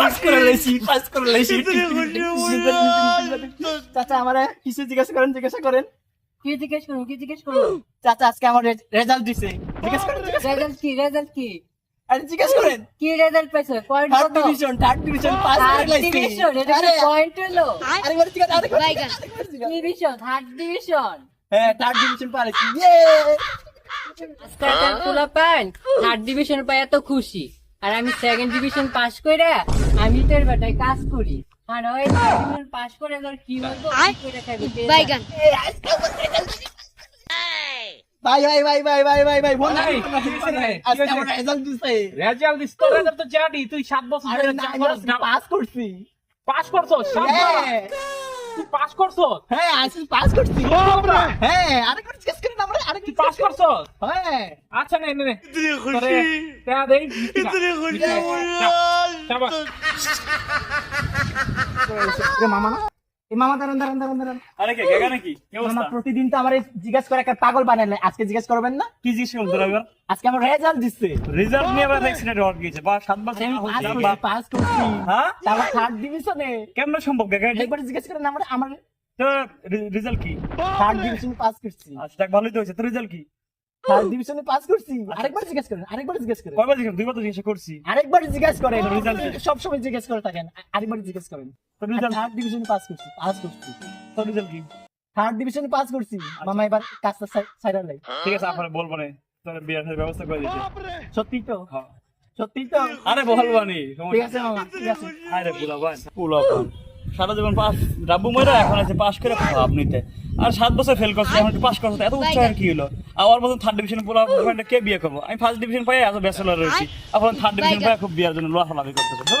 Pass করে লেছি pass করে লেছি চাচা আমার কিছু জিজ্ঞাসা করেন জিজ্ঞাসা করেন। কি জিজ্ঞেস করুন কি জিজ্ঞেস করুন? চাচা আজকে আমার রেজাল্ট দিছে। জিজ্ঞাসা করেন রেজাল্ট কি রেজাল্ট কি? আরে জিজ্ঞাসা করেন। কি রেজাল্ট পাইছো? Point third division third division pass করে লাইছি ডিভিশন এটা পয়েন্ট হলো? আরে বলে জিজ্ঞাসা আরে ডিভিশন থার্ড ডিভিশন হ্যাঁ থার্ড ডিভিশন ইয়ে পান থার্ড এত খুশি। আর আমি সেকেন্ড ডিভিশন পাস করে আমি তোর বেটায় কাজ করি। আর ওই ডিভিশন পাস করে তোর কি বলব কি করে খাবি? বাইগান ভাই ভাই ভাই ভাই ভাই ভাই ভাই বোন ভাই, কি হয়েছে ভাই? কি আজকে আমার রেজাল্ট দিছে। রেজাল্ট দিস তো রেজাল্ট তো জানি তুই সাত বছর আরে ধরে পাস করছি। পাস করছস সাত হ্যাঁ। তুই পাস করছস হ্যাঁ পাস করছি। হ্যাঁ আরেকবার জিজ্ঞেস করেন আমরা তুই আরেকবার পাস করছস হ্যাঁ আচ্ছা নে নে নে তোরে টেয়া দেই মিষ্টি খা। মিষ্টি খা। চা, চাবা। এ মামা না এ মামা দাঁড়ান দাঁড়ান দাঁড়ান দাঁড়ান আরে কে গেগা নাকি কি অবস্থা প্রতিদিন তো আমার জিজ্ঞাসা করে একটা পাগল বানালে আজকে জিজ্ঞেস করবেন না কি জিজ্ঞেস করুন এবার আজকে আমার রেজাল্ট দিচ্ছে রিজাল্ট নিয়ে আবার অ্যাক্সিডেন্ট হওয়ার গিয়েছে বা সাত বছর আমি পাস করছি হ্যাঁ তারপর থার্ড ডিভিশনে কেমন সম্ভব গেগা একবার জিজ্ঞেস করেন আমার আমার তো রেজাল্ট কি? থার্ড ডিভিশনে পাস করছি। আচ্ছা ভালোই তো হয়েছে। তো রেজাল্ট কি? থার্ড ডিভিশনে পাস করছি। আরেকবার জিজ্ঞেস করেন আরেকবার জিজ্ঞেস করেন। কয়বার জিজ্ঞেস দুইবার তো জিজ্ঞাসা করছি। আরেকবার জিজ্ঞেস করেন। Result সব সময় জিজ্ঞেস করে থাকেন আরেকবার জিজ্ঞেস করেন। তো রেজাল্ট থার্ড ডিভিশনে পাস করছি পাস করছি। তো রেজাল্ট কি? থার্ড ডিভিশনে পাস করছি। মামা এবার কাজটা সাইডার লাই ঠিক আছে আপনার বলব না। তোর বিয়ের ব্যবস্থা করে দিতে সত্যি তো? হ্যাঁ। সত্যি তো? আরে বলব ঠিক আছে মামা ঠিক আছে। আরে পুলা ভাই পুলা পান সারা জীবন পাস ডাব্বু ময়রা এখন আছে পাস করে ভাব নিতে। আর সাত বছর ফেল করছে এখন পাস করছে এত উৎসাহ কি হলো? আমার মতন থার্ড ডিভিশন পুরো ফ্রেন্ডে কে বিয়ে করব? আমি ফার্স্ট ডিভিশন পাই আজ ব্যাচেলার রয়েছি। এখন থার্ড ডিভিশন পাই খুব বিয়ের জন্য লাফালাফি করতেছে?